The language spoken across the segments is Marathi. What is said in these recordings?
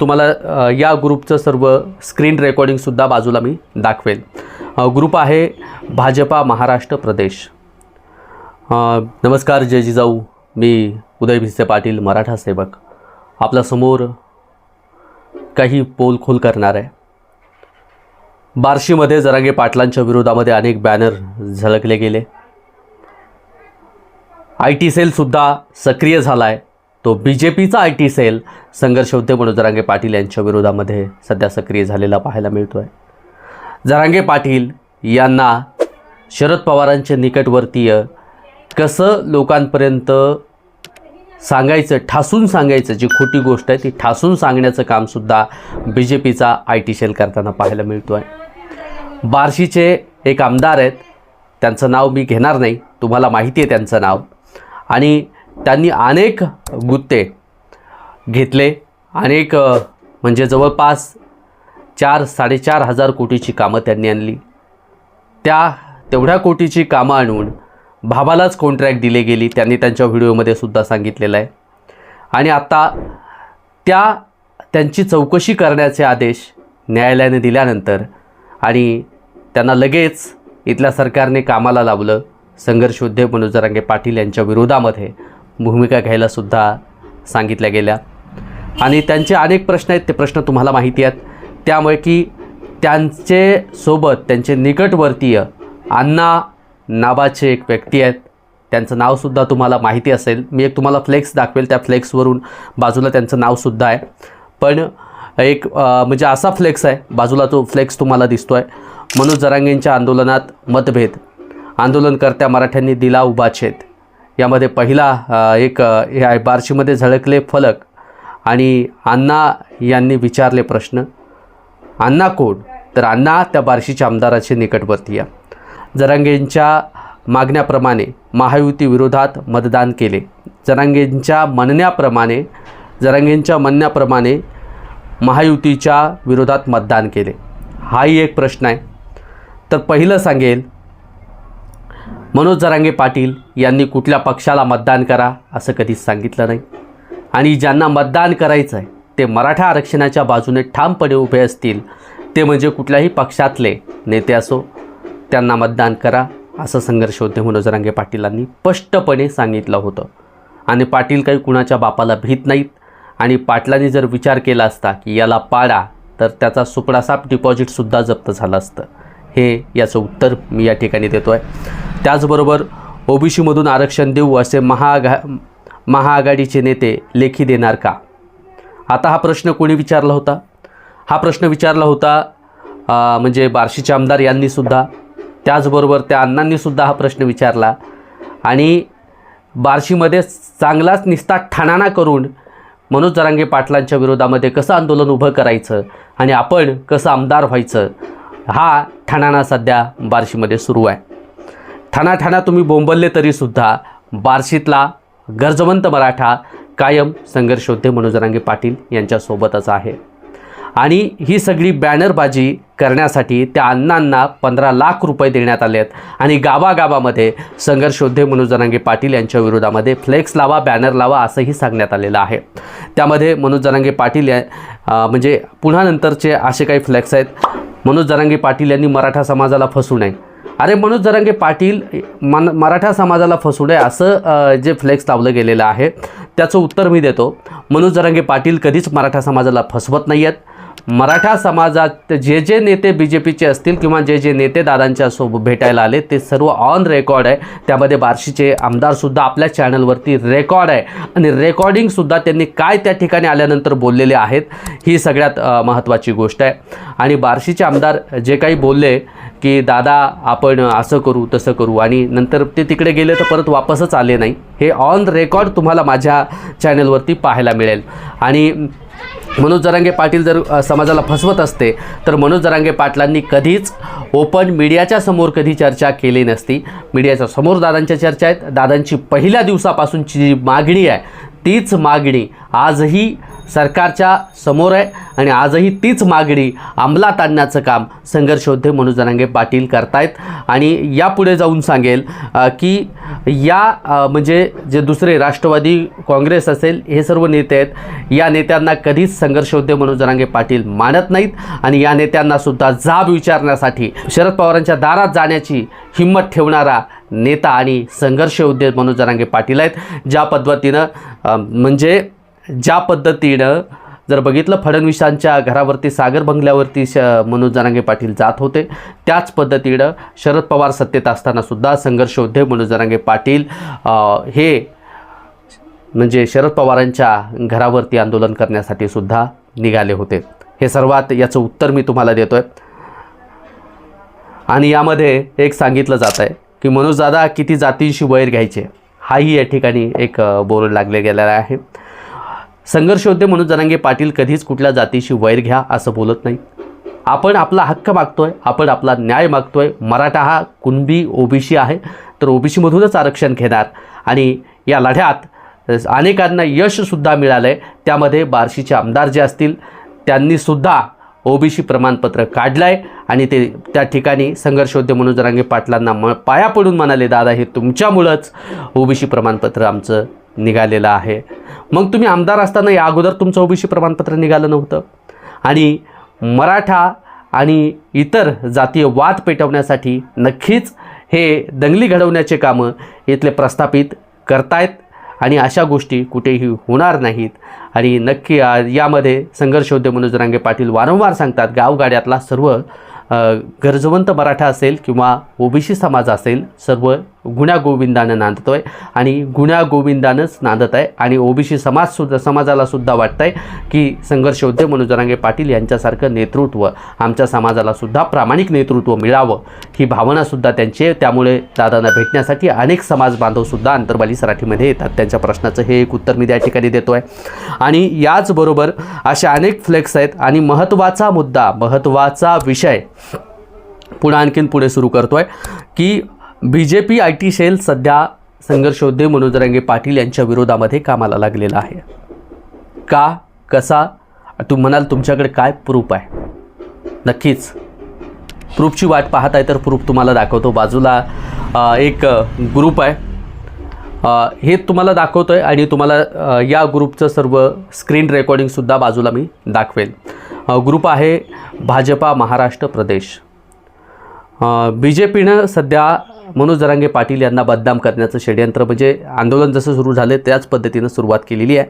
तुम्हाला या ग्रुपचं सर्व स्क्रीन रेकॉर्डिंगसुद्धा बाजूला मी दाखवेल. ग्रुप आहे भाजपा महाराष्ट्र प्रदेश. नमस्कार जय जिजाऊ मी उदय भिसे पाटील मराठा सेवक. आपल्यासमोर काही पोलखोल करणार आहे. बार्शीमध्ये जरांगे पाटलांच्या विरोधामध्ये अनेक बॅनर झळकले गेले. आय टी सेलसुद्धा सक्रिय झाला आहे तो बी जे पीचा आय टी सेल. संघर्ष होते म्हणून जरांगे पाटील यांच्या विरोधामध्ये सध्या सक्रिय झालेला पाहायला मिळतो आहे जरांगे पाटील यांना शरद पवारांचे निकटवर्तीय कसं लोकांपर्यंत सांगायचं ठासून सांगायचं जी खोटी गोष्ट आहे ती ठासून सांगण्याचं कामसुद्धा बी जे पीचा आय टी सेल करताना पाहायला मिळतो आहे बार्शीचे एक आमदार आहेत त्यांचं नाव मी घेणार नाही तुम्हाला माहिती आहे त्यांचं नाव. आणि त्यांनी अनेक गुत्ते घेतले. अनेक म्हणजे जवळपास चार साडेचार हजार कोटीची कामं त्यांनी आणली. त्या तेवढ्या कोटीची कामं आणून भाबालाच कॉन्ट्रॅक्ट दिले गेली. त्यांनी त्यांच्या व्हिडिओमध्ये सुद्धा सांगितलेलं आहे. आणि आता त्या त्यांची चौकशी करण्याचे आदेश न्यायालयाने दिल्यानंतर आणि त्यांना लगेच इथल्या सरकारने कामाला लावलं. संघर्ष योद्धे मनोज जरांगे पाटील यांच्या विरोधामध्ये भूमिका घ्यायलासुद्धा सांगितल्या गेल्या. आणि त्यांचे अनेक प्रश्न आहेत ते प्रश्न तुम्हाला माहिती आहेत. त्यामुळे की त्यांचे सोबत त्यांचे निकटवर्तीय अण्णा नावाचे एक व्यक्ती आहेत. त्यांचं नावसुद्धा तुम्हाला माहिती असेल. मी एक तुम्हाला फ्लेक्स दाखवेल त्या फ्लेक्सवरून बाजूला त्यांचं नावसुद्धा आहे. पण एक म्हणजे असा फ्लेक्स आहे बाजूला तो फ्लेक्स तुम्हाला दिसतो आहे मनोज जरांगेंच्या आंदोलनात मतभेद. आंदोलनकर्त्या मराठ्यांनी दिला उभा छेद यामध्ये पहिला एक हे आहे बार्शीमध्ये झळकले फलक आणि अण्णा यांनी विचारले प्रश्न अण्णा कोण? तर अण्णा त्या बार्शीच्या आमदाराचे निकटवर्तीय. जरांगेंच्या मागण्याप्रमाणे महायुती विरोधात मतदान केले. जरांगेंच्या म्हणण्याप्रमाणे जरांगेंच्या म्हणण्याप्रमाणे महायुतीच्या विरोधात मतदान केले. हाही एक प्रश्न आहे. तर पहिलं सांगेल मनोज जरांगे पाटील यांनी कुठल्या पक्षाला मतदान करा असं कधीच सांगितलं नाही. आणि ज्यांना मतदान करायचं आहे ते मराठा आरक्षणाच्या बाजूने ठामपणे उभे असतील ते म्हणजे कुठल्याही पक्षातले नेते असो त्यांना मतदान करा असं संघर्ष होते मनोज जरांगे पाटीलांनी स्पष्टपणे सांगितलं होतं. आणि पाटील काही कुणाच्या बापाला भीत नाहीत. आणि पाटलांनी जर विचार केला असता की याला पाडा तर त्याचा सुपडासाप डिपॉझिटसुद्धा जप्त झालं असतं. हे याचं उत्तर मी या ठिकाणी देतो आहे त्याचबरोबर ओबीसीमधून आरक्षण देऊ असे महाआघा महाआघाडीचे नेते लेखी देणार का? आता हा प्रश्न कोणी विचारला होता? हा प्रश्न विचारला होता म्हणजे बार्शीचे आमदार यांनीसुद्धा त्याचबरोबर त्या अण्णांनीसुद्धा हा प्रश्न विचारला. आणि बार्शीमध्ये चांगलाच निस्ता ठाणाणा करून मनोज जरांगे पाटलांच्या विरोधामध्ये कसं आंदोलन उभं करायचं आणि आपण कसं आमदार व्हायचं हा ठाणाणा सध्या बार्शीमध्ये सुरू आहे. ठाणा तुम्ही बोंबलले तरीसुद्धा बार्शीतला गरजवंत मराठा कायम संघर्षोद्धे होते मनोज पाटील यांच्यासोबतच आहे. आणि ही सगळी बॅनरबाजी करण्यासाठी त्या अण्णांना पंधरा लाख रुपये देण्यात आले आहेत. आणि गावागावामध्ये संघर्षोद्धे मनोज पाटील यांच्या विरोधामध्ये फ्लेक्स लावा बॅनर लावा असंही सांगण्यात आलेलं आहे. त्यामध्ये मनोज जनांगे पाटील या म्हणजे पुन्हा नंतरचे असे काही फ्लेक्स आहेत. मनोज जनांगे पाटील यांनी मराठा समाजाला फसू नये. अरे मनोज जरांगे पाटील मन मराठा समाजाला फसू नये असं जे फ्लेक्स लावलं गेलेलं आहे त्याचं उत्तर मी देतो. मनोज जरांगे पाटील कधीच मराठा समाजाला फसवत नाही आहेत मराठा समाजात जे जे नेते बी जे पीचे असतील किंवा जे जे नेते दादांच्या सोबत भेटायला आले ते सर्व ऑन रेकॉर्ड आहे. त्यामध्ये बार्शीचे आमदारसुद्धा आपल्या चॅनलवरती रेकॉर्ड आहे. आणि रेकॉर्डिंगसुद्धा त्यांनी काय त्या ठिकाणी आल्यानंतर बोललेले आहेत ही सगळ्यात महत्त्वाची गोष्ट आहे. आणि बार्शीचे आमदार जे काही बोलले की दादा आपण असं करू तसं करू. आणि नंतर ते तिकडे गेले तर परत वापसच आले नाही. हे ऑन रेकॉर्ड तुम्हाला माझ्या चॅनलवरती पाहायला मिळेल. आणि मनोज जरांगे पाटील जर समाजाला फसवत असते तर मनोज जरांगे पाटलांनी कधीच ओपन मीडियाच्या समोर कधी चर्चा केली नसती. मीडियाच्या समोर दादांच्या चर्चा आहेत. दादांची पहिल्या दिवसापासूनची जी मागणी आहे तीच मागणी आजही सरकारच्या समोर आहे आणि आजही तीच मागणी अंमलात आणण्याचं काम संघर्षयोद्धे मनोज जरांगे पाटील करतायत. आणि यापुढे जाऊन सांगेल की या म्हणजे जे दुसरे राष्ट्रवादी काँग्रेस असेल हे सर्व नेते आहेत. या नेत्यांना कधीच संघर्षयोद्धे मनोज जरांगे पाटील मानत नाहीत आणि या नेत्यांनासुद्धा जाब विचारण्यासाठी शरद पवारांच्या दारात जाण्याची हिंमत ठेवणारा नेता आणि संघर्षयोद्धे मनोज जरांगे पाटील आहेत. ज्या पद्धतीनं म्हणजे ज्या पद्धतीनं जर बघितलं फडणवीसांच्या घरावरती सागर बंगल्यावरती श मनोज जरांगे पाटील जात होते. त्याच पद्धतीनं शरद पवार सत्तेत असतानासुद्धा संघर्ष योद्धे मनोज जरांगे पाटील हे म्हणजे शरद पवारांच्या घरावरती आंदोलन करण्यासाठी सुद्धा निघाले होते. हे सर्वात याचं उत्तर मी तुम्हाला देतो आहे आणि यामध्ये एक सांगितलं जात आहे की मनोजदादा किती जातींशी वैर घ्यायचे? हाही या ठिकाणी एक अ, लागले गेलेला आहे. संघर्ष म्हणून मनोज जरांगे पाटील कधीच कुठल्या जातीशी वैर घ्या असं बोलत नाही. आपण आपला हक्क मागतोय आपण आपला न्याय मागतोय. मराठा हा कुणबी ओबीसी आहे तर ओबीसीमधूनच आरक्षण घेणार. आणि या लढ्यात अनेकांना यशसुद्धा मिळालं आहे त्यामध्ये बार्शीचे आमदार जे असतील त्यांनीसुद्धा ओबीसी प्रमाणपत्र काढलं आहे आणि ते त्या ठिकाणी संघर्ष योद्धे मनोज जरांगे पाटलांना म पाया पडून म्हणाले दादा हे तुमच्यामुळंच ओबीसी प्रमाणपत्र आमचं निघालेलं आहे. मग तुम्ही आमदार असताना या अगोदर तुमचं ओबीसी प्रमाणपत्र निघालं नव्हतं. आणि मराठा आणि इतर जातीय वाद पेटवण्यासाठी नक्कीच हे दंगली घडवण्याचे कामं इथले प्रस्थापित करतायत आणि अशा गोष्टी कुठेही होणार नाहीत. आणि नक्की यामध्ये संघर्षोद्य मनोज रांगे पाटील वारंवार सांगतात गावगाड्यातला सर्व गरजवंत मराठा असेल किंवा ओबीसी समाज असेल सर्व गुण्या गोविंदानं नांदतोय आणि गुण्या गोविंदानंच नांदत आहे आणि ओबीसी समाजसुद्धा समाजाला सुद्धा वाटतं आहे की संघर्ष योद्धे पाटील यांच्यासारखं नेतृत्व आमच्या समाजाला सुद्धा प्रामाणिक नेतृत्व मिळावं ही भावनासुद्धा त्यांची आहे. त्यामुळे दादांना भेटण्यासाठी अनेक समाज बांधवसुद्धा अंतर्बाली सराठीमध्ये येतात. त्यांच्या प्रश्नाचं हे एक उत्तर मी त्या ठिकाणी देतो आहे आणि याचबरोबर अशा अनेक फ्लेक्स आहेत. आणि महत्त्वाचा मुद्दा महत्त्वाचा विषय पुन्हा आणखीन पुढे सुरू करतो आहे की B J P I T sale सध्या संघर्षोद्धे मनोजरंगे पाटील यांच्या विरोधामध्ये कामाला लागलेला आहे. का? कसा? तू म्हणाल तुमच्याकडे काय प्रूफ आहे? नक्कीच. प्रूफची वाट पाहत आहे तर प्रूफ तुम्हाला दाखवतो. बाजूला एक ग्रुप आहे. हे तुम्हाला दाखवतो आहे आणि तुम्हाला या ग्रुपचं सर्व स्क्रीन रेकॉर्डिंगसुद्धा बाजूला मी दाखवेल. ग्रुप आहे भाजपा महाराष्ट्र प्रदेश. बी जे पीनं सध्या मनोज जरांगे पाटील यांना बदनाम करण्याचं षडयंत्र म्हणजे आंदोलन जसं सुरू झालं त्याच पद्धतीनं सुरुवात केलेली आहे.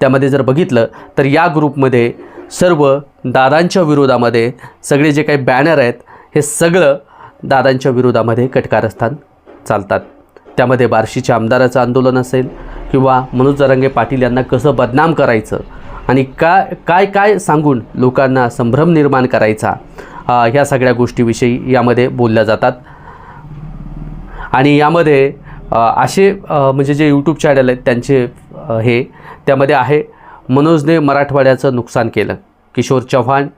त्यामध्ये जर बघितलं तर या ग्रुपमध्ये सर्व दादांच्या विरोधामध्ये सगळे जे काही बॅनर आहेत हे सगळं दादांच्या विरोधामध्ये कटकारस्थान चालतात. त्यामध्ये बार्शीच्या आमदाराचं आंदोलन असेल किंवा मनोज जरांगे पाटील यांना कसं बदनाम करायचं आणि काय काय काय सांगून लोकांना संभ्रम निर्माण करायचा ह्या सगळ्या गोष्टीविषयी यामध्ये बोलल्या जातात. आणि यामध्ये असे म्हणजे जे यूट्यूब चॅनल आहेत त्यांचे हे त्यामध्ये आहे मनोजने मराठवाड्याचं नुकसान केलं. किशोर चव्हाण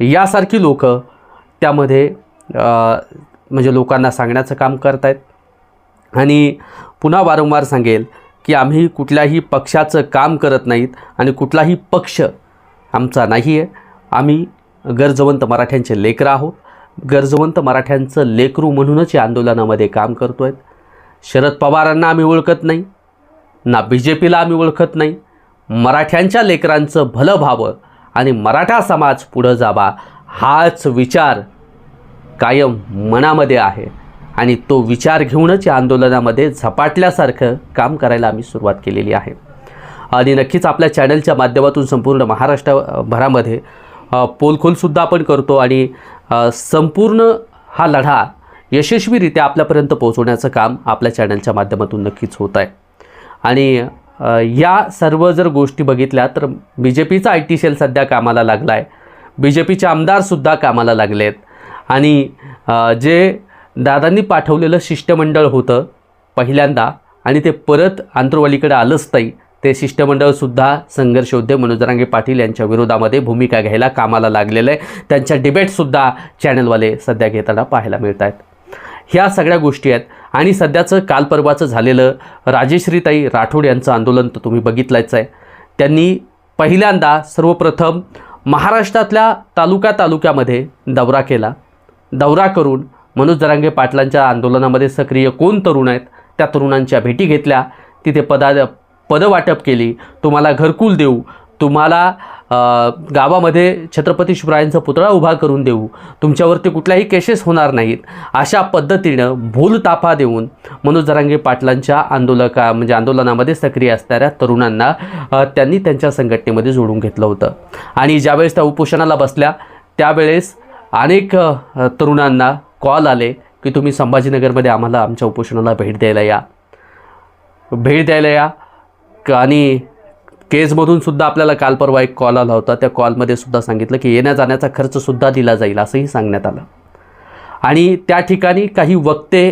यासारखी लोक त्यामध्ये म्हणजे लोकांना सांगण्याचं काम करत आहेत आणि पुन्हा वारंवार सांगेल की आम्ही कुठल्याही पक्षाचं काम करत नाहीत आणि कुठलाही पक्ष आमचा नाही आहे आम्ही गरजवंत मराठ्यांचे लेकरं आहोत. गरजवंत मराठ्यांचं लेकरू म्हणूनच या आंदोलनामध्ये काम करतो आहेत शरद पवारांना आम्ही ओळखत नाही ना बी जे पीला आम्ही ओळखत नाही. मराठ्यांच्या लेकरांचं भलं व्हावं आणि मराठा समाज पुढं जावा हाच विचार कायम मनामध्ये आहे. आणि तो विचार घेऊनच या आंदोलनामध्ये झपाटल्यासारखं काम करायला आम्ही सुरुवात केलेली आहे. आणि नक्कीच आपल्या चॅनलच्या माध्यमातून संपूर्ण महाराष्ट्रभरामध्ये पोलखोलसुद्धा आपण करतो आणि संपूर्ण हा लढा यशस्वीरित्या आपल्यापर्यंत पोहोचवण्याचं काम आपल्या चॅनलच्या माध्यमातून नक्कीच होत आहे. आणि या सर्व जर गोष्टी बघितल्या तर बी जे पीचा आय टी सेल सध्या कामाला लागला आहे बी जे पीचे आमदारसुद्धा कामाला लागले आहेत आणि जे दादांनी पाठवलेलं शिष्टमंडळ होतं पहिल्यांदा आणि ते परत आंतरवालीकडे आलंच नाही ते शिष्टमंडळसुद्धा संघर्षयोद्धे मनोज रांगे पाटील यांच्या विरोधामध्ये भूमिका घ्यायला कामाला लागलेलं आहे त्यांच्या डिबेटसुद्धा चॅनलवाले सध्या घेताना पाहायला मिळत आहेत ह्या सगळ्या गोष्टी आहेत. आणि सध्याचं काल परवाचं झालेलं राजेश्रीताई राठोड यांचं आंदोलन तर तुम्ही बघितलंच आहे. त्यांनी पहिल्यांदा सर्वप्रथम महाराष्ट्रातल्या तालुका तालुक्यामध्ये दौरा केला. दौरा करून मनोज दरांगे पाटलांच्या आंदोलनामध्ये सक्रिय कोण तरुण आहेत? त्या तरुणांच्या भेटी घेतल्या. तिथे पदा पदवाटप केली. तुम्हाला घरकुल देऊ. तुम्हाला गावामध्ये छत्रपती शिवरायांचा पुतळा उभा करून देऊ. तुमच्यावरती कुठल्याही केसेस होणार नाहीत. अशा पद्धतीनं भूलताफा देऊन मनोज जरांगे पाटलांच्या आंदोलका म्हणजे आंदोलनामध्ये सक्रिय असणाऱ्या तरुणांना त्यांनी त्यांच्या संघटनेमध्ये जोडून घेतलं होतं. आणि ज्यावेळेस त्या उपोषणाला बसल्या त्यावेळेस अनेक तरुणांना कॉल आले की तुम्ही संभाजीनगरमध्ये आम्हाला आमच्या उपोषणाला भेट द्यायला या. भेट द्यायला या. आणि केजमधून सुद्धा आपल्याला काल परवा एक कॉल आला होता. त्या कॉलमध्ये सुद्धा सांगितलं की येण्या जाण्याचा खर्चसुद्धा दिला जाईल असंही सांगण्यात आलं. आणि त्या ठिकाणी काही वक्ते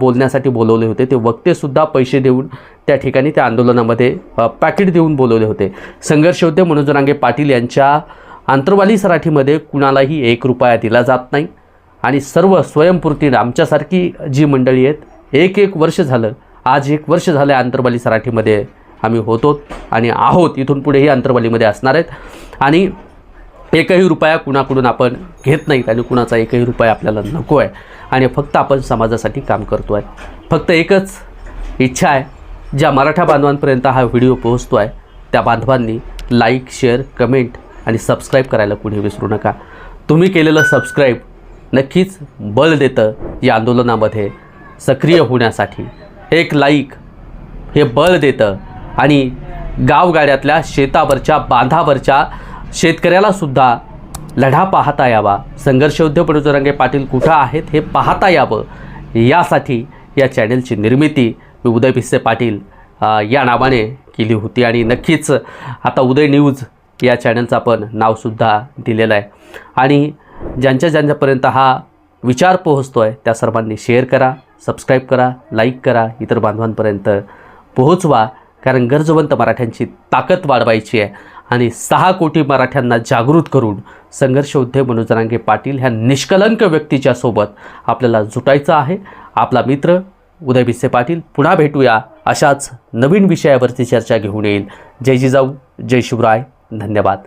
बोलण्यासाठी बोलवले होते. ते वक्तेसुद्धा पैसे देऊन त्या ठिकाणी त्या आंदोलनामध्ये पॅकेट देऊन बोलवले होते. संघर्ष होते मनोज रांगे पाटील यांच्या आंतरवाली सराठीमध्ये कुणालाही एक रुपया दिला जात नाही. आणि सर्व स्वयंपूर्तीनं आमच्यासारखी जी मंडळी आहेत एक एक वर्ष झालं आज एक वर्ष झालं आंतरवाली सराठीमध्ये आम्ही होतो आणि आहोत इथून पुढेही अंतरवालीमध्ये असणार आहेत. आणि एकही रुपया कुणाकडून आपण घेत नाहीत आणि कुणाचा एकही रुपया आपल्याला नको आहे. आणि फक्त आपण समाजासाठी काम करतो आहे. फक्त एकच इच्छा आहे ज्या मराठा बांधवांपर्यंत हा व्हिडिओ पोहोचतो आहे त्या बांधवांनी लाईक शेअर कमेंट आणि सबस्क्राईब करायला कुणी विसरू नका. तुम्ही केलेलं सबस्क्राईब नक्कीच बळ देतं या आंदोलनामध्ये सक्रिय होण्यासाठी. एक लाईक हे बळ देतं आणि गावगाड्यातल्या शेतावरच्या बांधावरच्या शेतकऱ्यालासुद्धा लढा पाहता यावा. संघर्ष उद्योग पडुजरंगे पाटील कुठं आहेत हे पाहता यावं. यासाठी या चॅनलची निर्मिती मी उदय भिसे पाटील या नावाने केली होती. आणि नक्कीच आता उदय न्यूज या चॅनलचं आपण नावसुद्धा दिलेलं आहे. आणि ज्यांच्या ज्यांच्यापर्यंत हा विचार पोहोचतो आहे त्या सर्वांनी शेअर करा सबस्क्राईब करा लाईक करा. इतर बांधवांपर्यंत पोहोचवा. कारण गरजवंत मराठ्यांची ताकद वाढवायची आहे आणि सहा कोटी मराठ्यांना जागृत करून संघर्ष उद्योग मनोज पाटील ह्या निष्कलंक व्यक्तीच्या सोबत आपल्याला जुटायचं आहे. आपला मित्र उदय भिसे पाटील पुन्हा भेटूया अशाच नवीन विषयावरती चर्चा घेऊन येईल. जय जिजाऊ जय शिवराय धन्यवाद.